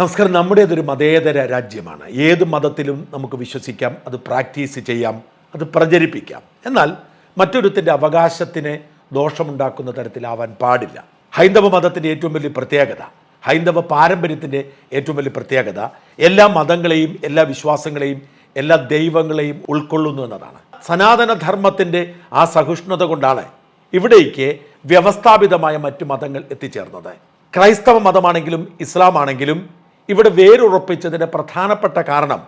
നമസ്കാരം. നമ്മുടേതൊരു മതേതര രാജ്യമാണ്. ഏത് മതത്തിലും നമുക്ക് വിശ്വസിക്കാം അത് പ്രാക്ടീസ് ചെയ്യാം അത് പ്രചരിപ്പിക്കാം. എന്നാൽ മറ്റൊരുത്തിന്റെ അവകാശത്തിന് ദോഷമുണ്ടാക്കുന്ന തരത്തിലാവാൻ പാടില്ല. ഹൈന്ദവ മതത്തിന്റെ ഏറ്റവും വലിയ പ്രത്യേകത ഹൈന്ദവ പാരമ്പര്യത്തിന്റെ ഏറ്റവും വലിയ പ്രത്യേകത എല്ലാ മതങ്ങളെയും എല്ലാ വിശ്വാസങ്ങളെയും എല്ലാ ദൈവങ്ങളെയും ഉൾക്കൊള്ളുന്നു എന്നതാണ്. സനാതനധർമ്മത്തിന്റെ ആ സഹിഷ്ണുത കൊണ്ടാണ് ഇവിടേക്ക് വ്യവസ്ഥാപിതമായ മറ്റു മതങ്ങൾ എത്തിച്ചേർന്നത്. ക്രൈസ്തവ മതമാണെങ്കിലും ഇസ്ലാം ആണെങ്കിലും ഇവിടെ വേരുറപ്പിച്ചതിന്റെ പ്രധാനപ്പെട്ട കാരണം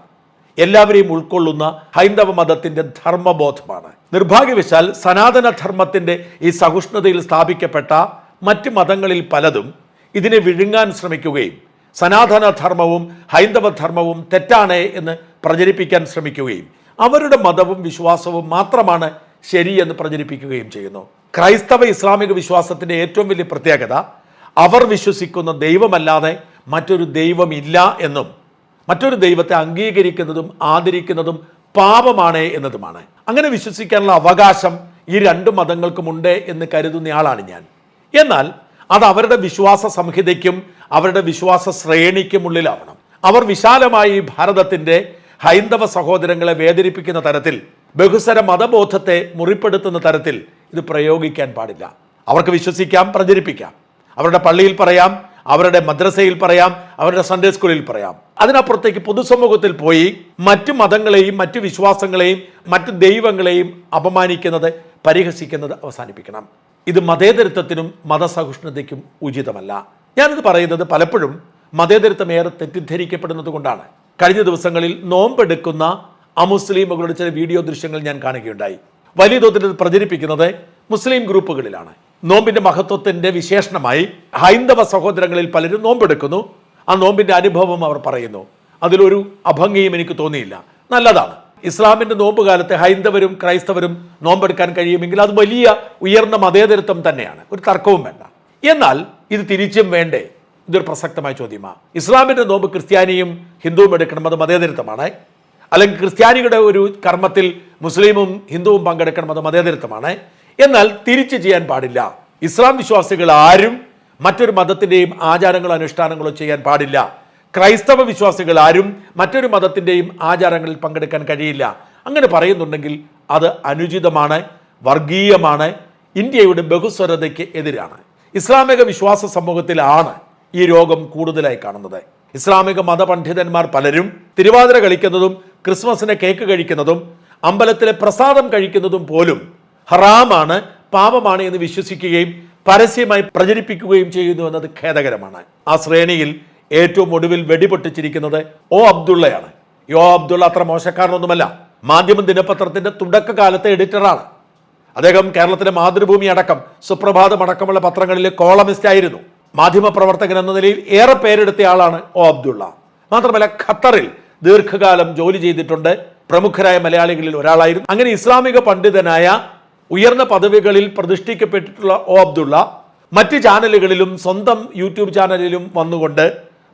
എല്ലാവരെയും ഉൾക്കൊള്ളുന്ന ഹൈന്ദവ മതത്തിന്റെ ധർമ്മബോധമാണ്. നിർഭാഗ്യവശാൽ സനാതന ധർമ്മത്തിന്റെ ഈ സഹിഷ്ണുതയിൽ സ്ഥാപിക്കപ്പെട്ട മറ്റ് മതങ്ങളിൽ പലതും ഇതിനെ വിഴുങ്ങാൻ ശ്രമിക്കുകയും സനാതന ധർമ്മവും ഹൈന്ദവ ധർമ്മവും തെറ്റാണ് എന്ന് പ്രചരിപ്പിക്കാൻ ശ്രമിക്കുകയും അവരുടെ മതവും വിശ്വാസവും മാത്രമാണ് ശരിയെന്ന് പ്രചരിപ്പിക്കുകയും ചെയ്യുന്നു. ക്രൈസ്തവ ഇസ്ലാമിക വിശ്വാസത്തിന്റെ ഏറ്റവും വലിയ പ്രത്യേകത അവർ വിശ്വസിക്കുന്ന ദൈവമല്ലാതെ മറ്റൊരു ദൈവമില്ല എന്നും മറ്റൊരു ദൈവത്തെ അംഗീകരിക്കുന്നതും ആദരിക്കുന്നതും പാപമാണ് എന്നതുമാണ്. അങ്ങനെ വിശ്വസിക്കാനുള്ള അവകാശം ഈ രണ്ട് മതങ്ങൾക്കുമുണ്ട് എന്ന് കരുതുന്നയാളാണ് ഞാൻ. എന്നാൽ അത് അവരുടെ വിശ്വാസ സംഹിതയ്ക്കും അവരുടെ വിശ്വാസ ശ്രേണിക്കുമുള്ളിലാവണം അവർ വിശാലമായി ഭാരതത്തിന്റെ ഹൈന്ദവ സഹോദരങ്ങളെ വേദനിപ്പിക്കുന്ന തരത്തിൽ ബഹുസര മതബോധത്തെ മുറിപ്പെടുത്തുന്ന തരത്തിൽ ഇത് പ്രയോഗിക്കാൻ പാടില്ല. അവർക്ക് വിശ്വസിക്കാം പ്രചരിപ്പിക്കാം. അവരുടെ പള്ളിയിൽ പറയാം അവരുടെ മദ്രസയിൽ പറയാം അവരുടെ സൺഡേ സ്കൂളിൽ പറയാം. അതിനപ്പുറത്തേക്ക് പൊതുസമൂഹത്തിൽ പോയി മറ്റു മതങ്ങളെയും മറ്റു വിശ്വാസങ്ങളെയും മറ്റു ദൈവങ്ങളെയും അപമാനിക്കുന്നത് പരിഹസിക്കുന്നത് അവസാനിപ്പിക്കണം. ഇത് മതേതരത്വത്തിനും മതസഹിഷ്ണുതയ്ക്കും ഉചിതമല്ല. ഞാനിത് പറയുന്നത് പലപ്പോഴും മതേതരത്വം ഏറെ തെറ്റിദ്ധരിക്കപ്പെടുന്നത് കൊണ്ടാണ് കഴിഞ്ഞ ദിവസങ്ങളിൽ നോമ്പെടുക്കുന്ന അമുസ്ലിമുകളുടെ ചില വീഡിയോ ദൃശ്യങ്ങൾ ഞാൻ കാണുകയുണ്ടായി. വലിയ തോതിൽ പ്രചരിപ്പിക്കുന്നത് മുസ്ലിം ഗ്രൂപ്പുകളിലാണ്. നോമ്പിന്റെ മഹത്വത്തിന്റെ വിശേഷണമായി ഹൈന്ദവ സഹോദരങ്ങളിൽ പലരും നോമ്പെടുക്കുന്നു. ആ നോമ്പിന്റെ അനുഭവം അവർ പറയുന്നു. അതിലൊരു അഭംഗിയും എനിക്ക് തോന്നിയില്ല. നല്ലതാണ്. ഇസ്ലാമിന്റെ നോമ്പ് കാലത്ത് ഹൈന്ദവരും ക്രൈസ്തവരും നോമ്പെടുക്കാൻ കഴിയുമെങ്കിൽ അത് വലിയ ഉയർന്ന മതേതരത്വം തന്നെയാണ്. ഒരു തർക്കവും വേണ്ട. എന്നാൽ ഇത് തിരിച്ചും വേണ്ടേ? ഇതൊരു പ്രസക്തമായ ചോദ്യമാണ് ഇസ്ലാമിന്റെ നോമ്പ് ക്രിസ്ത്യാനിയും ഹിന്ദുവും എടുക്കണം അത് മതേതരത്വമാണ്. അല്ലെങ്കിൽ ക്രിസ്ത്യാനികളുടെ ഒരു കർമ്മത്തിൽ മുസ്ലിമും ഹിന്ദുവും പങ്കെടുക്കണം അത് മതേതരത്വമാണ്. എന്നാൽ തിരിച്ചു ചെയ്യാൻ പാടില്ല. ഇസ്ലാം വിശ്വാസികൾ ആരും മറ്റൊരു മതത്തിന്റെയും ആചാരങ്ങളോ അനുഷ്ഠാനങ്ങളോ ചെയ്യാൻ പാടില്ല. ക്രൈസ്തവ വിശ്വാസികൾ ആരും മറ്റൊരു മതത്തിന്റെയും ആചാരങ്ങളിൽ പങ്കെടുക്കാൻ കഴിയില്ല. അങ്ങനെ പറയുന്നുണ്ടെങ്കിൽ അത് അനുചിതമാണ് വർഗീയമാണ് ഇന്ത്യയുടെ ബഹുസ്വരതയ്ക്ക് എതിരാണ്. ഇസ്ലാമിക വിശ്വാസ സമൂഹത്തിലാണ് ഈ രോഗം കൂടുതലായി കാണുന്നത്. ഇസ്ലാമിക മതപണ്ഡിതന്മാർ പലരും തിരുവാതിര കളിക്കുന്നതും ക്രിസ്മസിന് കേക്ക് കഴിക്കുന്നതും അമ്പലത്തിലെ പ്രസാദം കഴിക്കുന്നതും പോലും ഹറാമാണ് പാപമാണ് എന്ന് വിശ്വസിക്കുകയും പരസ്യമായി പ്രചരിപ്പിക്കുകയും ചെയ്യുന്നു എന്നത് ഖേദകരമാണ്. ആ ശ്രേണിയിൽ ഏറ്റവും ഒടുവിൽ വെടിപൊട്ടിച്ചിരിക്കുന്നത് ഓ അബ്ദുള്ളയാണ്. യോ അബ്ദുള്ള അത്ര മോശക്കാരനൊന്നുമല്ല. മാധ്യമ ദിനപത്രത്തിന്റെ തുടക്കകാലത്തെ എഡിറ്ററാണ്. അദ്ദേഹം കേരളത്തിലെ മാതൃഭൂമി അടക്കം സുപ്രഭാതം അടക്കമുള്ള പത്രങ്ങളിലെ കോളമിസ്റ്റ് ആയിരുന്നു. മാധ്യമ മാധ്യമപ്രവർത്തകൻ എന്ന നിലയിൽ ഏറെ പേരെടുത്ത ആളാണ് ഒ അബ്ദുള്ള. മാത്രമല്ല ഖത്തറിൽ ദീർഘകാലം ജോലി ചെയ്തിട്ടുണ്ട്. പ്രമുഖരായ മലയാളികളിൽ ഒരാളായിരുന്നു. അങ്ങനെ ഇസ്ലാമിക പണ്ഡിതനായ ഉയർന്ന പദവികളിൽ പ്രതിഷ്ഠിക്കപ്പെട്ടിട്ടുള്ള ഒ അബ്ദുള്ള മറ്റ് ചാനലുകളിലും സ്വന്തം യൂട്യൂബ് ചാനലിലും വന്നുകൊണ്ട്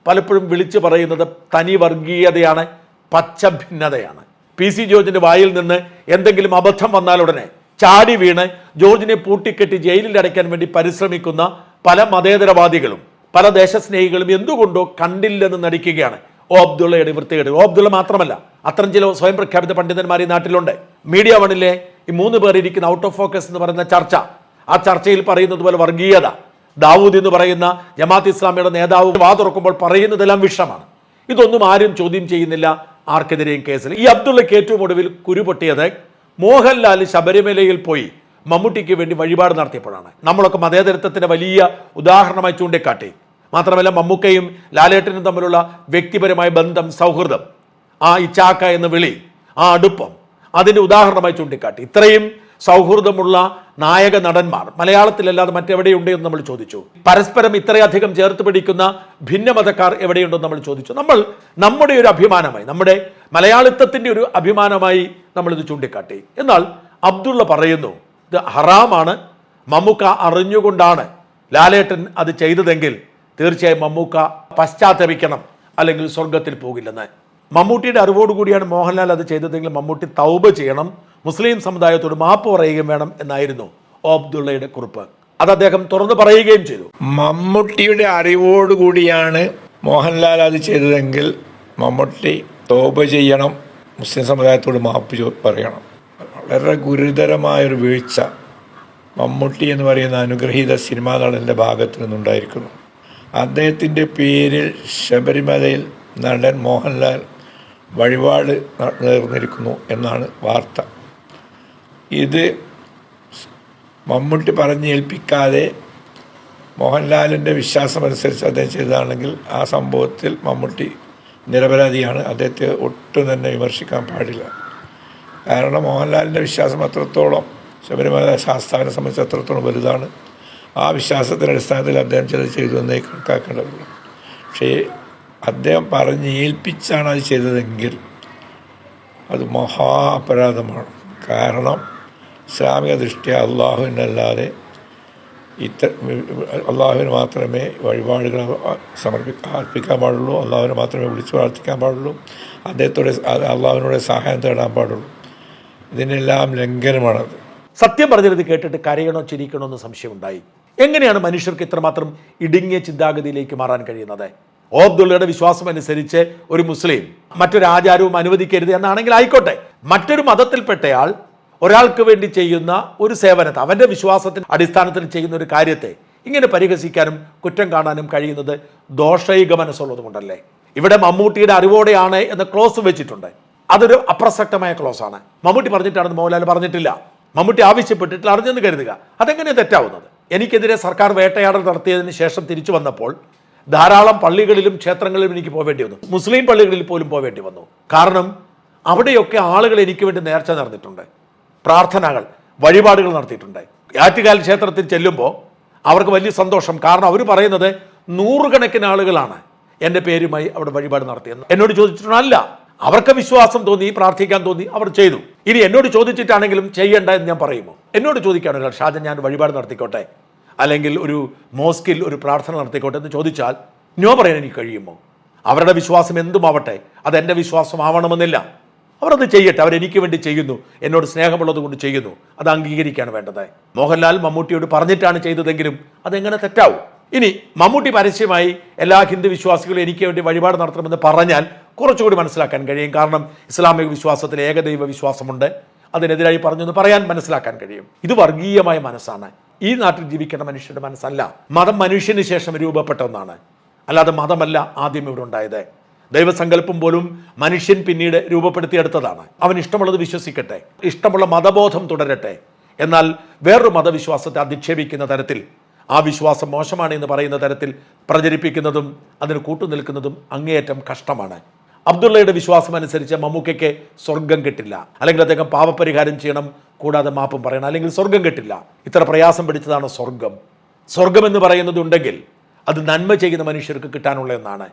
പലപ്പോഴും വിളിച്ചു പറയുന്നത് തനി വർഗീയതയാണ് പച്ച ഭിന്നതയാണ്. പി സി ജോർജിന്റെ വായിൽ നിന്ന് എന്തെങ്കിലും അബദ്ധം വന്നാൽ ഉടനെ ചാടി വീണ് ജോർജിനെ പൂട്ടിക്കെട്ടി ജയിലിൽ അടയ്ക്കാൻ വേണ്ടി പരിശ്രമിക്കുന്ന പല മതേതരവാദികളും പല ദേശസ്നേഹികളും എന്തുകൊണ്ടോ കണ്ടില്ലെന്ന് നടിക്കുകയാണ് ഓ അബ്ദുള്ളയുടെ വൃത്തികേട്. ഓ അബ്ദുള്ള മാത്രമല്ല അത്തരം ചില സ്വയം പ്രഖ്യാപിത പണ്ഡിതന്മാർ ഈ നാട്ടിലുണ്ട്. മീഡിയ വണിലെ ഈ മൂന്ന് പേർ ഇരിക്കുന്ന ഔട്ട് ഓഫ് ഫോക്കസ് എന്ന് പറയുന്ന ചർച്ച. ആ ചർച്ചയിൽ പറയുന്നത് പോലെ വർഗീയത. ദാവൂദ് എന്ന് പറയുന്ന ജമാഅത്ത് ഇസ്ലാമിയുടെ നേതാവ് വാ തുറക്കുമ്പോൾ പറയുന്നതെല്ലാം വിഷമാണ്. ഇതൊന്നും ആരും ചോദ്യം ചെയ്യുന്നില്ല ആർക്കെതിരെയും കേസിൽ. ഈ അബ്ദുള്ളയ്ക്ക് ഏറ്റവും ഒടുവിൽ കുരുപൊട്ടിയത് മോഹൻലാൽ ശബരിമലയിൽ പോയി മമ്മൂട്ടിക്ക് വേണ്ടി വഴിപാട് നടത്തിയപ്പോഴാണ്. നമ്മളൊക്കെ മതേതരത്വത്തിന്റെ വലിയ ഉദാഹരണമായി ചൂണ്ടിക്കാട്ടി. മാത്രമല്ല മമ്മൂക്കയും ലാലേട്ടനും തമ്മിലുള്ള വ്യക്തിപരമായ ബന്ധം സൗഹൃദം. ആ ഇച്ചാക്ക എന്ന വിളി ആ അടുപ്പം അതിന്റെ ഉദാഹരണമായി ചൂണ്ടിക്കാട്ടി. ഇത്രയും സൗഹൃദമുള്ള നായക നടന്മാർ മലയാളത്തിലല്ലാതെ മറ്റെവിടെയുണ്ട് എന്ന് നമ്മൾ ചോദിച്ചു. പരസ്പരം ഇത്രയധികം ചേർത്ത് പിടിക്കുന്ന ഭിന്നമതക്കാർ എവിടെയുണ്ടെന്ന് നമ്മൾ ചോദിച്ചു. നമ്മൾ നമ്മുടെ ഒരു അഭിമാനമായി നമ്മുടെ മലയാളിത്വത്തിന്റെ ഒരു അഭിമാനമായി നമ്മൾ ഇത് ചൂണ്ടിക്കാട്ടി. എന്നാൽ അബ്ദുള്ള പറയുന്നു ഇത് ഹറാമാണ്. മമ്മൂക്ക അറിഞ്ഞുകൊണ്ടാണ് ലാലേട്ടൻ അത് ചെയ്തതെങ്കിൽ തീർച്ചയായും മമ്മൂക്ക പശ്ചാത്തപിക്കണം അല്ലെങ്കിൽ സ്വർഗത്തിൽ പോകില്ലെന്ന്. മമ്മൂട്ടിയുടെ അറിവോടുകൂടിയാണ് മോഹൻലാൽ അത് ചെയ്തതെങ്കിൽ മമ്മൂട്ടി തൗബ ചെയ്യണം. മുസ്ലിം സമുദായത്തോട് മാപ്പ് പറയുകയും വേണം എന്നായിരുന്നു ഓബ്ദുള്ളയുടെ കുറിപ്പ്. അത് അദ്ദേഹം തുറന്നു പറയുകയും ചെയ്തു. മമ്മൂട്ടിയുടെ അറിവോടുകൂടിയാണ് മോഹൻലാൽ അത് ചെയ്തതെങ്കിൽ മമ്മൂട്ടി തോപ ചെയ്യണം മുസ്ലിം സമുദായത്തോട് മാപ്പ് പറയണം. വളരെ ഗുരുതരമായൊരു വീഴ്ച മമ്മൂട്ടി എന്ന് പറയുന്ന അനുഗ്രഹീത സിനിമാ നടന്റെ ഭാഗത്തു നിന്നുണ്ടായിരിക്കുന്നു. അദ്ദേഹത്തിന്റെ പേരിൽ ശബരിമലയിൽ നടൻ മോഹൻലാൽ വഴിപാട് നേർന്നിരിക്കുന്നു എന്നാണ് വാർത്ത. ഇത് മമ്മൂട്ടി പറഞ്ഞേൽപ്പിക്കാതെ മോഹൻലാലിന്റെ വിശ്വാസമനുസരിച്ച് അദ്ദേഹം ചെയ്തതാണെങ്കിൽ ആ സംഭവത്തിൽ മമ്മൂട്ടി നിരപരാധിയാണ്. അദ്ദേഹത്തെ ഒട്ടും തന്നെ വിമർശിക്കാൻ പാടില്ല. കാരണം മോഹൻലാലിന്റെ വിശ്വാസം അത്രത്തോളം ശബരിമല ശാസ്താവിനെ സംബന്ധിച്ച് അത്രത്തോളം വലുതാണ്. ആ വിശ്വാസത്തിന്റെ അടിസ്ഥാനത്തിൽ അദ്ദേഹം ചിലത് ചെയ്തു എന്നേ കണക്കാക്കേണ്ടതുള്ളൂ. പക്ഷേ അദ്ദേഹം പറഞ്ഞ് ഏൽപ്പിച്ചാണ് അത് ചെയ്തതെങ്കിൽ അത് മഹാ അപരാധമാണ് കാരണം ഇസ്ലാമിക ദൃഷ്ടിയ അള്ളാഹുവിനല്ലാതെ ഇത്ത അള്ളാഹുവിന് മാത്രമേ വഴിപാടുകൾ സമർപ്പി അർപ്പിക്കാൻ പാടുള്ളൂ അള്ളാഹുവിനെ മാത്രമേ വിളിച്ചു പ്രാർത്ഥിക്കാൻ പാടുള്ളൂ അദ്ദേഹത്തോടെ അള്ളാഹുവിനോട് സഹായം തേടാൻ പാടുള്ളൂ. ഇതിനെല്ലാം ലംഘനമാണത്. സത്യം പറഞ്ഞത് കേട്ടിട്ട് കരയണോ ചിരിക്കണോ എന്ന് സംശയമുണ്ടായി. എങ്ങനെയാണ് മനുഷ്യർക്ക് ഇത്രമാത്രം ഇടുങ്ങിയ ചിന്താഗതിയിലേക്ക് മാറാൻ കഴിയുന്നത്? ഓബ്ദുള്ളയുടെ വിശ്വാസം അനുസരിച്ച് ഒരു മുസ്ലിം മറ്റൊരു ആചാരവും അനുവദിക്കരുത് എന്നാണെങ്കിൽ ആയിക്കോട്ടെ. മറ്റൊരു മതത്തിൽപ്പെട്ടയാൾ ഒരാൾക്ക് വേണ്ടി ചെയ്യുന്ന ഒരു സേവനത്തെ അവന്റെ വിശ്വാസത്തിന്റെ അടിസ്ഥാനത്തിൽ ചെയ്യുന്ന ഒരു കാര്യത്തെ ഇങ്ങനെ പരിഹസിക്കാനും കുറ്റം കാണാനും കഴിയുന്നത് ദോഷൈക മനസ്സുള്ളത് കൊണ്ടല്ലേ ഇവിടെ മമ്മൂട്ടിയുടെ അറിവോടെയാണ് എന്ന ക്ലോസ് വെച്ചിട്ടുണ്ട്. അതൊരു അപ്രസക്തമായ ക്ലോസ് ആണ് മമ്മൂട്ടി പറഞ്ഞിട്ടാണെന്ന് മോഹൻലാൽ പറഞ്ഞിട്ടില്ല. മമ്മൂട്ടി ആവശ്യപ്പെട്ടിട്ടില്ല അറിഞ്ഞെന്ന് കരുതുക. അതെങ്ങനെ തെറ്റാവുന്നത്? എനിക്കെതിരെ സർക്കാർ വേട്ടയാടൽ നടത്തിയതിന് ശേഷം തിരിച്ചു വന്നപ്പോൾ ധാരാളം പള്ളികളിലും ക്ഷേത്രങ്ങളിലും എനിക്ക് പോവേണ്ടി വന്നു. മുസ്ലിം പള്ളികളിൽ പോലും പോവേണ്ടി വന്നു. കാരണം അവിടെയൊക്കെ ആളുകൾ എനിക്ക് വേണ്ടി നേർച്ച നടന്നിട്ടുണ്ട്. പ്രാർത്ഥനകൾ വഴിപാടുകൾ നടത്തിയിട്ടുണ്ട്. ആറ്റുകാൽ ക്ഷേത്രത്തിൽ ചെല്ലുമ്പോൾ അവർക്ക് വലിയ സന്തോഷം. കാരണം അവർ പറയുന്നത് നൂറുകണക്കിന് ആളുകളാണ് എന്റെ പേരുമായി അവിടെ വഴിപാട് നടത്തിയത് എന്നോട് ചോദിച്ചിട്ടുണ്ട് അല്ല അവർക്ക് വിശ്വാസം തോന്നി പ്രാർത്ഥിക്കാൻ തോന്നി അവർ ചെയ്തു. ഇനി എന്നോട് ചോദിച്ചിട്ടാണെങ്കിലും ചെയ്യണ്ട എന്ന് ഞാൻ പറയുമോ? എന്നോട് ചോദിക്കുകയാണെങ്കിൽ ഷാജൻ ഞാൻ വഴിപാട് നടത്തിക്കോട്ടെ? അല്ലെങ്കിൽ ഒരു മോസ്കിൽ ഒരു പ്രാർത്ഥന നടത്തിക്കോട്ടെ എന്ന് ചോദിച്ചാൽ നോ പറയാൻ എനിക്ക് കഴിയുമോ? അവരുടെ വിശ്വാസം എന്തുമാവട്ടെ? അതെന്റെ വിശ്വാസമാവണമെന്നില്ല. അവരത് ചെയ്യട്ടെ. അവരെനിക്ക് വേണ്ടി ചെയ്യുന്നു. എന്നോട് സ്നേഹമുള്ളത് കൊണ്ട് ചെയ്യുന്നു. അത് അംഗീകരിക്കുകയാണ് വേണ്ടത്. മോഹൻലാൽ മമ്മൂട്ടിയോട് പറഞ്ഞിട്ടാണ് ചെയ്തതെങ്കിലും അതെങ്ങനെ തെറ്റാവും? ഇനി മമ്മൂട്ടി പരസ്യമായി എല്ലാ ഹിന്ദു വിശ്വാസികളും എനിക്ക് വേണ്ടി വഴിപാട് നടത്തണമെന്ന് പറഞ്ഞാൽ കുറച്ചുകൂടി മനസ്സിലാക്കാൻ കഴിയും. കാരണം ഇസ്ലാമിക വിശ്വാസത്തിൽ ഏകദൈവ വിശ്വാസമുണ്ട്. അതിനെതിരായി പറഞ്ഞെന്ന് പറയാൻ മനസ്സിലാക്കാൻ കഴിയും. ഇത് വർഗീയമായ മനസ്സാണ്. ഈ നാട്ടിൽ ജീവിക്കേണ്ട മനുഷ്യരുടെ മനസ്സല്ല. മതം മനുഷ്യന് ശേഷം രൂപപ്പെട്ട ഒന്നാണ്. അല്ലാതെ മതമല്ല ആദ്യം ഇവിടെ ഉണ്ടായത്. ദൈവസങ്കല്പം പോലും മനുഷ്യൻ പിന്നീട് രൂപപ്പെടുത്തിയെടുത്തതാണ് അവൻ ഇഷ്ടമുള്ളത് വിശ്വസിക്കട്ടെ. ഇഷ്ടമുള്ള മതബോധം തുടരട്ടെ. എന്നാൽ വേറൊരു മതവിശ്വാസത്തെ അധിക്ഷേപിക്കുന്ന തരത്തിൽ ആ വിശ്വാസം മോശമാണ് എന്ന് പറയുന്ന തരത്തിൽ പ്രചരിപ്പിക്കുന്നതും അതിന് കൂട്ടുനിൽക്കുന്നതും അങ്ങേയറ്റം കഷ്ടമാണ്. അബ്ദുള്ളയുടെ വിശ്വാസം അനുസരിച്ച് മമ്മൂക്കയ്ക്ക് സ്വർഗം കിട്ടില്ല. അല്ലെങ്കിൽ അദ്ദേഹം പാപപരിഹാരം ചെയ്യണം കൂടാതെ മാപ്പും പറയണം. അല്ലെങ്കിൽ സ്വർഗം കിട്ടില്ല. ഇത്ര പ്രയാസം പിടിച്ചതാണ് സ്വർഗം സ്വർഗം എന്ന് പറയുന്നതുണ്ടെങ്കിൽ അത് നന്മ ചെയ്യുന്ന മനുഷ്യർക്ക് കിട്ടാനുള്ള എന്നാണ്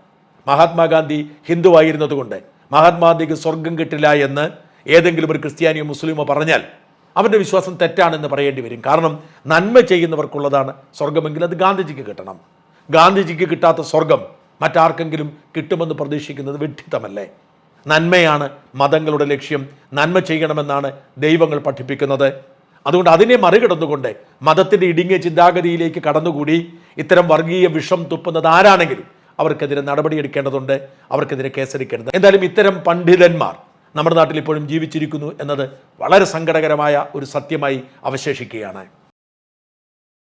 മഹാത്മാഗാന്ധി ഹിന്ദു ഹിന്ദുവായിരുന്നതുകൊണ്ട് മഹാത്മാഗാന്ധിക്ക് സ്വർഗം കിട്ടില്ല എന്ന് ഏതെങ്കിലും ഒരു ക്രിസ്ത്യാനിയോ മുസ്ലിമോ പറഞ്ഞാൽ അവന്റെ വിശ്വാസം തെറ്റാണെന്ന് പറയേണ്ടി വരും. കാരണം നന്മ ചെയ്യുന്നവർക്കുള്ളതാണ് സ്വർഗമെങ്കിൽ അത് ഗാന്ധിജിക്ക് കിട്ടണം. ഗാന്ധിജിക്ക് കിട്ടാത്ത സ്വർഗം മറ്റാർക്കെങ്കിലും കിട്ടുമെന്ന് പ്രതീക്ഷിക്കുന്നത് വിഡ്ഢിത്തമല്ലേ? നന്മയാണ് മതങ്ങളുടെ ലക്ഷ്യം. നന്മ ചെയ്യണമെന്നാണ് ദൈവങ്ങൾ പഠിപ്പിക്കുന്നത്. അതുകൊണ്ട് അതിനെ മറികടന്നുകൊണ്ട് മതത്തിന്റെ ഇടുങ്ങിയ ചിന്താഗതിയിലേക്ക് കടന്നുകൂടി ഇത്തരം വർഗീയ വിഷം തുപ്പുന്നത് ആരാണെങ്കിലും അവർക്കെതിരെ നടപടിയെടുക്കേണ്ടതുണ്ട് അവർക്കെതിരെ കേസെടുക്കേണ്ടത് എന്തായാലും ഇത്തരം പണ്ഡിതന്മാർ നമ്മുടെ നാട്ടിൽ ഇപ്പോഴും ജീവിച്ചിരിക്കുന്നു എന്നത് വളരെ സങ്കടകരമായ ഒരു സത്യമായി അവശേഷിക്കുകയാണ്.